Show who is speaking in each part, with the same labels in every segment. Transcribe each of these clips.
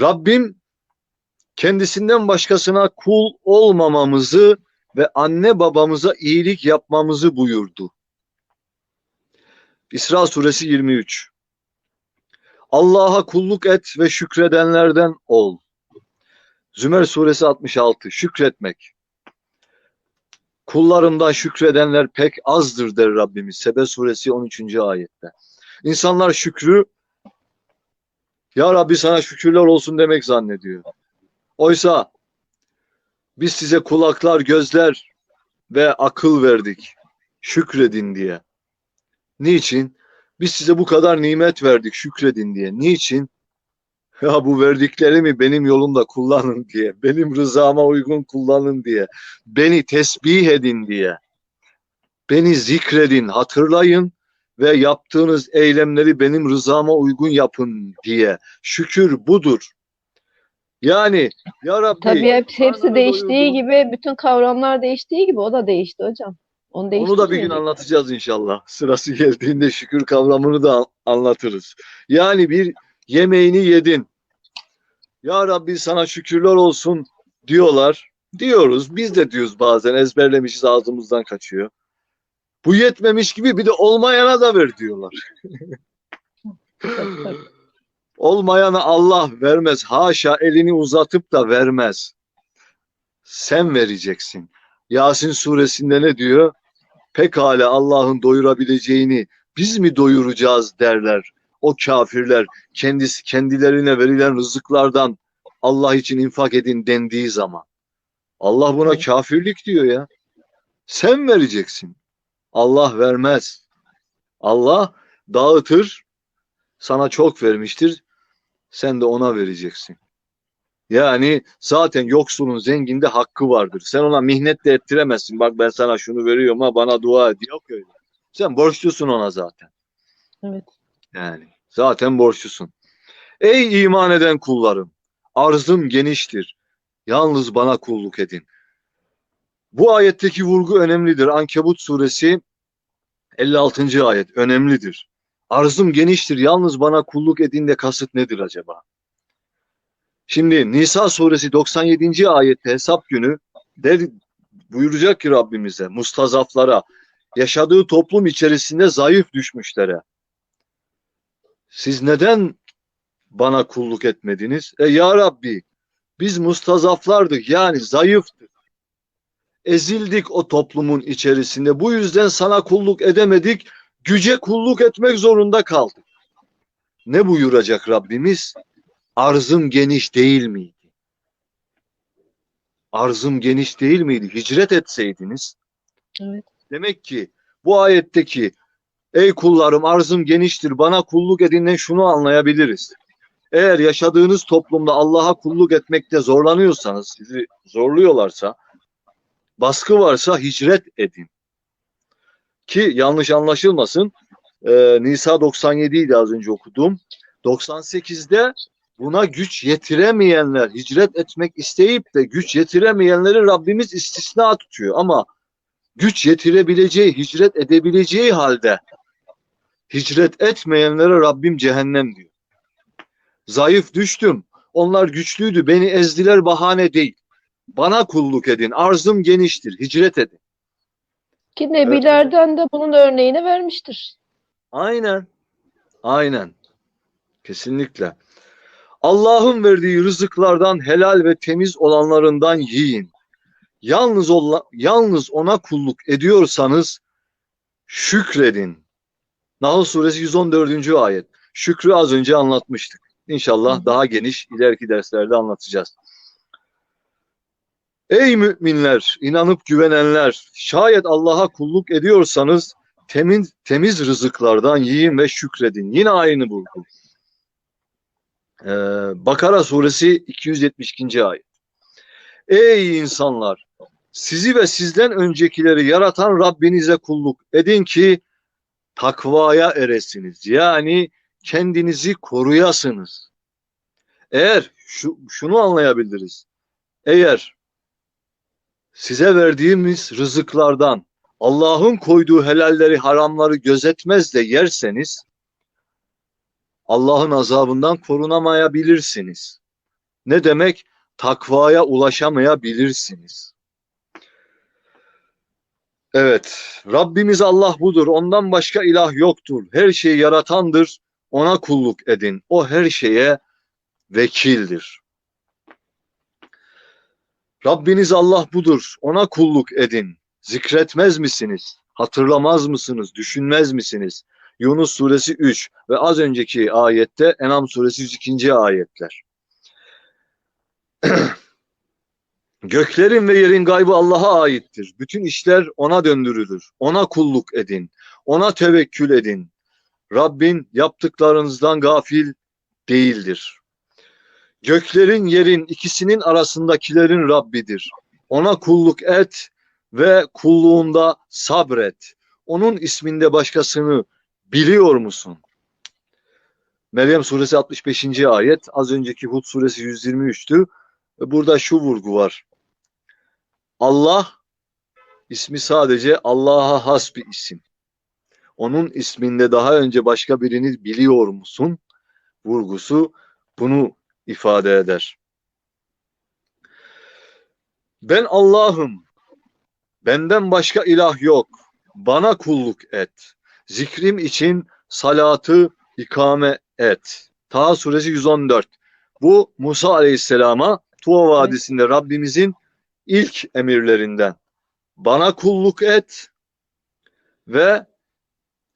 Speaker 1: Rabbim kendisinden başkasına kul olmamamızı ve anne babamıza iyilik yapmamızı buyurdu. İsra suresi 23. Allah'a kulluk et ve şükredenlerden ol. Zümer suresi 66. Şükretmek. Kullarımdan şükredenler pek azdır der Rabbimiz. Sebe suresi 13. ayette. İnsanlar şükrü ya Rabbi sana şükürler olsun demek zannediyor. Oysa biz size kulaklar, gözler ve akıl verdik. Şükredin diye. Niçin? Biz size bu kadar nimet verdik şükredin diye. Niçin? Ya bu verdiklerimi benim yolumda kullanın diye. Benim rızama uygun kullanın diye. Beni tesbih edin diye. Beni zikredin, hatırlayın ve yaptığınız eylemleri benim rızama uygun yapın diye. Şükür budur. Yani ya Rabbi
Speaker 2: Tabii hep, hepsi değiştiği
Speaker 1: doyurdun.
Speaker 2: gibi, bütün kavramlar değiştiği gibi o da değişti hocam. Onu
Speaker 1: Onu da bir gün anlatacağız inşallah. Sırası geldiğinde şükür kavramını da an- anlatırız. Yani bir yemeğini yedin. Ya Rabbi sana şükürler olsun diyorlar. Diyoruz. Biz de diyoruz bazen ezberlemişiz ağzımızdan kaçıyor. Bu yetmemiş gibi bir de olmayana da ver diyorlar. Olmayana Allah vermez. Haşa elini uzatıp da vermez. Sen vereceksin. Yasin suresinde ne diyor? Pekala Allah'ın doyurabileceğini biz mi doyuracağız derler. O kafirler kendisi kendilerine verilen rızıklardan Allah için infak edin dendiği zaman. Allah buna kafirlik diyor ya. Sen vereceksin. Allah vermez. Allah dağıtır, sana çok vermiştir. Sen de ona vereceksin. Yani zaten yoksulun zenginde hakkı vardır. Sen ona mihnet de ettiremezsin. Bak ben sana şunu veriyorum ha bana dua et. Yok öyle. Sen borçlusun ona zaten.
Speaker 2: Evet.
Speaker 1: Yani zaten borçlusun. Ey iman eden kullarım, arzım geniştir. Yalnız bana kulluk edin. Bu ayetteki vurgu önemlidir. Ankebut suresi 56. ayet önemlidir. Arzım geniştir. Yalnız bana kulluk edin de kasıt nedir acaba? Şimdi Nisa suresi 97. ayette hesap günü der, buyuracak ki Rabbimize mustazaflara yaşadığı toplum içerisinde zayıf düşmüşlere siz neden bana kulluk etmediniz? E ya Rabbi biz mustazaflardık yani zayıftık. Ezildik o toplumun içerisinde. Bu yüzden sana kulluk edemedik. Güce kulluk etmek zorunda kaldık. Ne buyuracak Rabbimiz? Arzım geniş değil miydi? Arzım geniş değil miydi? Hicret etseydiniz.
Speaker 2: Evet.
Speaker 1: Demek ki bu ayetteki ey kullarım arzım geniştir bana kulluk edinden şunu anlayabiliriz. Eğer yaşadığınız toplumda Allah'a kulluk etmekte zorlanıyorsanız, sizi zorluyorlarsa, baskı varsa hicret edin. Ki yanlış anlaşılmasın, e, Nisa 97 idi az önce okuduğum. 98'de buna güç yetiremeyenler, hicret etmek isteyip de güç yetiremeyenleri Rabbimiz istisna tutuyor. Ama güç yetirebileceği, hicret edebileceği halde hicret etmeyenlere Rabbim cehennem diyor. Zayıf düştüm. Onlar güçlüydü. Beni ezdiler bahane değil. Bana kulluk edin. Arzım geniştir. Hicret edin.
Speaker 2: Ki nebilerden de bunun örneğini vermiştir.
Speaker 1: Aynen. Aynen. Kesinlikle. Allah'ın verdiği rızıklardan helal ve temiz olanlarından yiyin. Yalnız ola, yalnız ona kulluk ediyorsanız şükredin. Nahl suresi 114. ayet. Şükrü az önce anlatmıştık. İnşallah daha geniş ileriki derslerde anlatacağız. Ey müminler, inanıp güvenenler, şayet Allah'a kulluk ediyorsanız temiz, temiz rızıklardan yiyin ve şükredin. Yine aynı vurgu. Ee, Bakara suresi 272. ayet. Ey insanlar! Sizi ve sizden öncekileri yaratan Rabbinize kulluk edin ki takvaya eresiniz. Yani kendinizi koruyasınız. Eğer şu, şunu anlayabiliriz. Eğer size verdiğimiz rızıklardan Allah'ın koyduğu helalleri, haramları gözetmez de yerseniz Allah'ın azabından korunamayabilirsiniz. Ne demek? Takvaya ulaşamayabilirsiniz. Evet, Rabbimiz Allah budur. Ondan başka ilah yoktur. Her şeyi yaratandır. Ona kulluk edin. O her şeye vekildir. Rabbiniz Allah budur. Ona kulluk edin. Zikretmez misiniz? Hatırlamaz mısınız? Düşünmez misiniz? Yunus suresi 3 ve az önceki ayette Enam suresi 102. ayetler. Göklerin ve yerin gaybı Allah'a aittir. Bütün işler ona döndürülür. Ona kulluk edin. Ona tevekkül edin. Rabbin yaptıklarınızdan gafil değildir. Göklerin yerin ikisinin arasındakilerin Rabbidir. Ona kulluk et ve kulluğunda sabret. Onun isminde başkasını biliyor musun? Meryem suresi 65. ayet, az önceki Hud suresi 123'tü. Ve Burada şu vurgu var. Allah ismi sadece Allah'a has bir isim. Onun isminde daha önce başka birini biliyor musun? Vurgusu bunu ifade eder. Ben Allah'ım. Benden başka ilah yok. Bana kulluk et. Zikrim için salatı ikame et. Taha suresi 114. Bu Musa Aleyhisselam'a Tuva Vadisi'nde Rabbimizin ilk emirlerinden. Bana kulluk et ve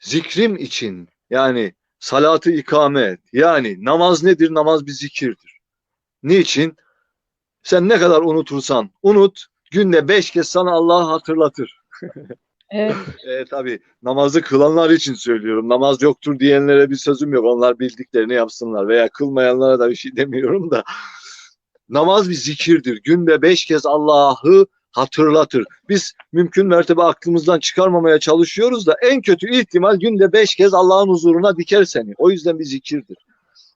Speaker 1: zikrim için yani salatı ikame et. Yani namaz nedir? Namaz bir zikirdir. Niçin? Sen ne kadar unutursan unut, günde beş kez sana Allah'ı hatırlatır.
Speaker 2: Evet.
Speaker 1: E, tabii namazı kılanlar için söylüyorum. Namaz yoktur diyenlere bir sözüm yok. Onlar bildiklerini yapsınlar veya kılmayanlara da bir şey demiyorum da. Namaz bir zikirdir. Günde beş kez Allah'ı hatırlatır. Biz mümkün mertebe aklımızdan çıkarmamaya çalışıyoruz da en kötü ihtimal günde beş kez Allah'ın huzuruna diker seni. O yüzden bir zikirdir.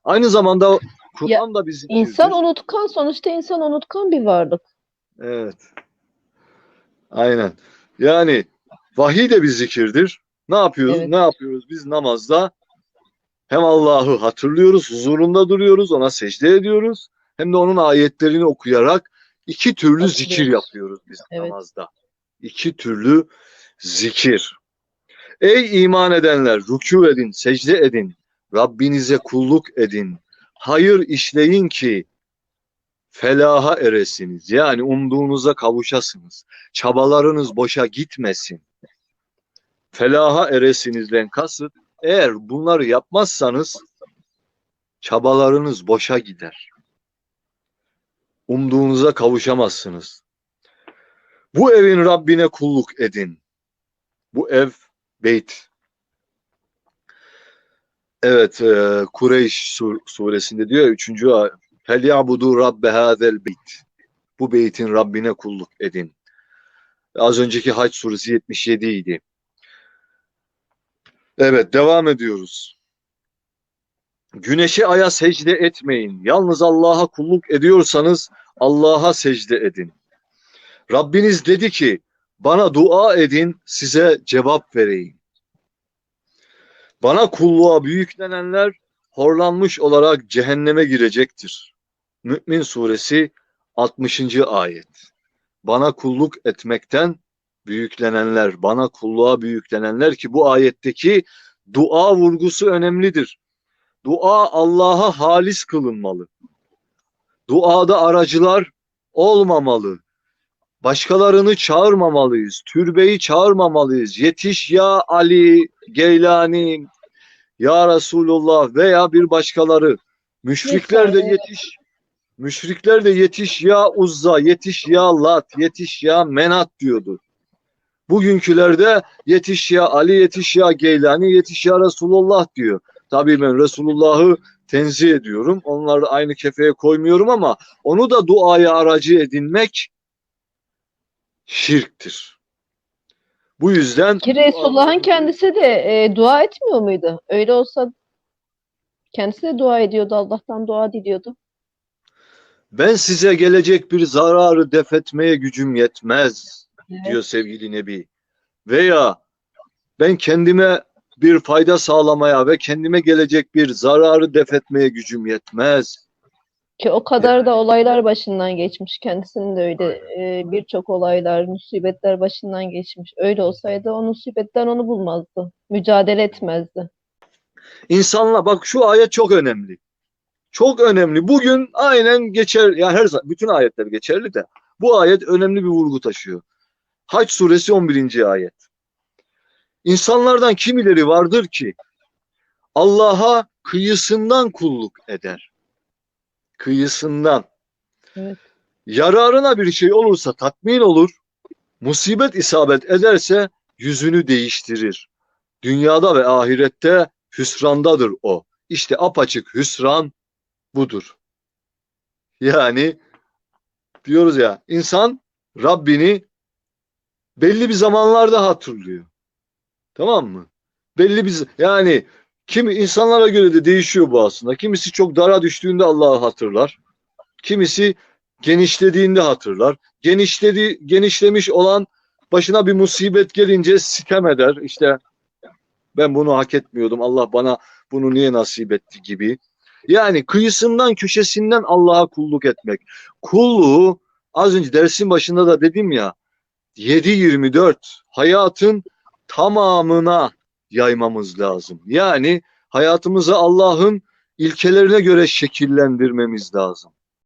Speaker 1: Aynı zamanda Kur'an da zikirdir.
Speaker 2: İnsan unutkan sonuçta insan unutkan bir varlık.
Speaker 1: Evet. Aynen. Yani vahiy de bir zikirdir. Ne yapıyoruz?
Speaker 2: Evet.
Speaker 1: Ne yapıyoruz? Biz namazda hem Allah'ı hatırlıyoruz, huzurunda duruyoruz, ona secde ediyoruz. Hem de onun ayetlerini okuyarak iki türlü zikir yapıyoruz biz
Speaker 2: Evet.
Speaker 1: namazda. İki türlü zikir. Ey iman edenler, rükû edin, secde edin. Rabbinize kulluk edin. Hayır işleyin ki felaha eresiniz. Yani umduğunuza kavuşasınız. Çabalarınız boşa gitmesin. Felaha eresinizden kasıt eğer bunları yapmazsanız çabalarınız boşa gider. Umduğunuza kavuşamazsınız. Bu evin Rabbine kulluk edin. Bu ev beyt. Evet, e, Kureyş sur- suresinde diyor 3. ayet. Fel ya'budu rabbe hazel beyt. Bu beytin Rabbine kulluk edin. Az önceki Hac suresi 77 idi. Evet, devam ediyoruz. Güneşe aya secde etmeyin. Yalnız Allah'a kulluk ediyorsanız Allah'a secde edin. Rabbiniz dedi ki, bana dua edin, size cevap vereyim. Bana kulluğa büyüklenenler horlanmış olarak cehenneme girecektir. Mü'min suresi 60. ayet. Bana kulluk etmekten büyüklenenler, bana kulluğa büyüklenenler ki bu ayetteki dua vurgusu önemlidir. Dua Allah'a halis kılınmalı. Duada aracılar olmamalı. Başkalarını çağırmamalıyız. Türbeyi çağırmamalıyız. Yetiş ya Ali, Geylani, ya Resulullah veya bir başkaları. Müşrikler de yetiş. Müşrikler de yetiş ya Uzza, yetiş ya Lat, yetiş ya Menat diyordu. Bugünkülerde yetiş ya Ali, yetiş ya Geylani, yetiş ya Resulullah diyor. Tabii ben Resulullah'ı tenzih ediyorum. Onları aynı kefeye koymuyorum ama onu da duaya aracı edinmek şirktir. Bu yüzden
Speaker 2: Ki Resulullah'ın kendisi de e, dua etmiyor muydu? Öyle olsa kendisi de dua ediyordu. Allah'tan dua diliyordu.
Speaker 1: ben size gelecek bir zararı def etmeye gücüm yetmez
Speaker 2: Evet.
Speaker 1: diyor sevgili Nebi. Veya ben kendime bir fayda sağlamaya ve kendime gelecek bir zararı def etmeye gücüm yetmez.
Speaker 2: Ki o kadar da olaylar başından geçmiş. Kendisinin de öyle e, birçok olaylar, musibetler başından geçmiş. Öyle olsaydı o musibetler onu bulmazdı. Mücadele etmezdi.
Speaker 1: İnsanlar bak şu ayet çok önemli. Çok önemli. Bugün aynen geçer yani her zaman bütün ayetler geçerli de bu ayet önemli bir vurgu taşıyor. Haç suresi 11. ayet. İnsanlardan kimileri vardır ki Allah'a kıyısından kulluk eder. Kıyısından.
Speaker 2: Evet.
Speaker 1: Yararına bir şey olursa tatmin olur. Musibet isabet ederse yüzünü değiştirir. Dünyada ve ahirette hüsrandadır o. İşte apaçık hüsran budur. Yani diyoruz ya insan Rabbini belli bir zamanlarda hatırlıyor. Tamam mı? Belli bir z- yani kimi insanlara göre de değişiyor bu aslında. Kimisi çok dara düştüğünde Allah'ı hatırlar. Kimisi genişlediğinde hatırlar. Genişledi, genişlemiş olan başına bir musibet gelince sitem eder. İşte ben bunu hak etmiyordum. Allah bana bunu niye nasip etti gibi. Yani kıyısından köşesinden Allah'a kulluk etmek. Kulluğu az önce dersin başında da dedim ya 7-24 hayatın tamamına yaymamız lazım. Yani hayatımızı Allah'ın ilkelerine göre şekillendirmemiz lazım.